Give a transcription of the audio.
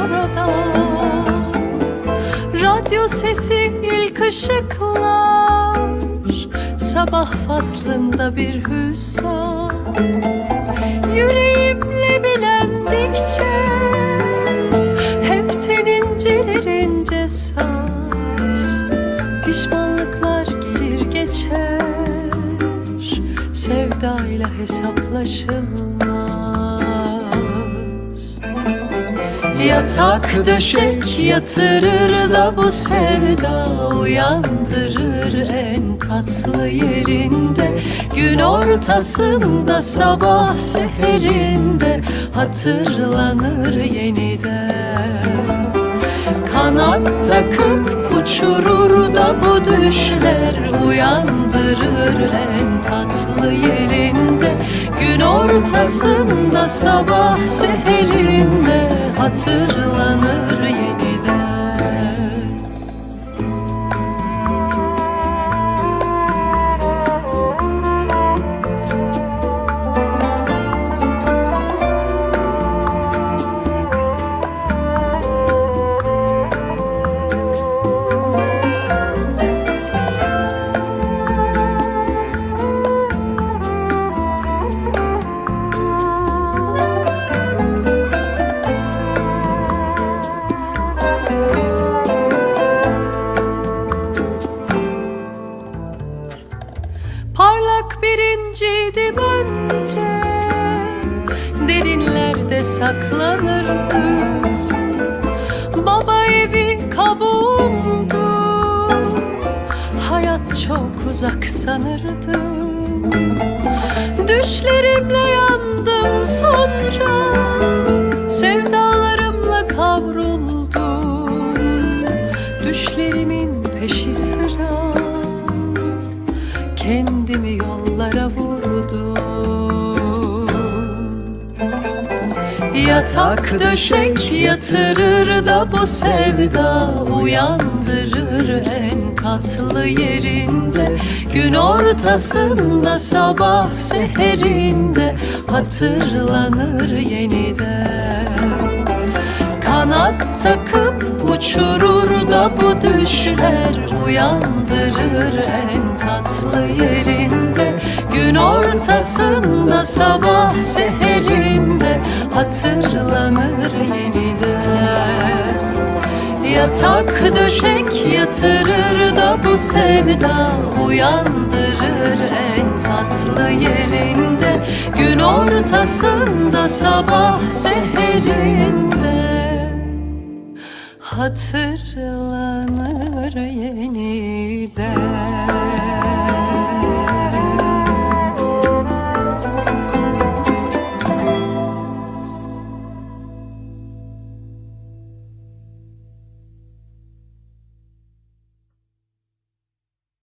Kokuyor da Radyo sesi ilk ışıklar Sabah faslında bir hüsran. Yüreğimle bilendikçe Hep tenincilerince saz Pişmanlıklar gelir geçer Sevdayla hesaplaşılmaz Yatak döşek yatırır da bu sevda uyandırır en tatlı yerinde. Gün ortasında sabah seherinde hatırlanır yeniden. Kanat takıp uçurur da bu düşler Uyandırır en tatlı yerinde. Gün ortasında sabah seherinde Hatırlanır yeniden Derinlerde saklanırdı. Baba evi kabuğumdu. Hayat çok uzak sanırdım Düşlerimle yandım sonra. Sevdalarımla kavruldum. Düşlerimin peşi sıra. Kendimi yollara Yatak döşek yatırır da bu sevda Uyandırır en tatlı yerinde. Gün ortasında sabah seherinde Hatırlanır yeniden. Kanat takıp uçurur da bu düşler Uyandırır en tatlı yerinde. Gün ortasında sabah seherinde Hatırlanır yeniden. Yatak döşek yatırır da bu sevda Uyandırır en tatlı yerinde. Gün ortasında sabah seherinde. Hatırlanır yeniden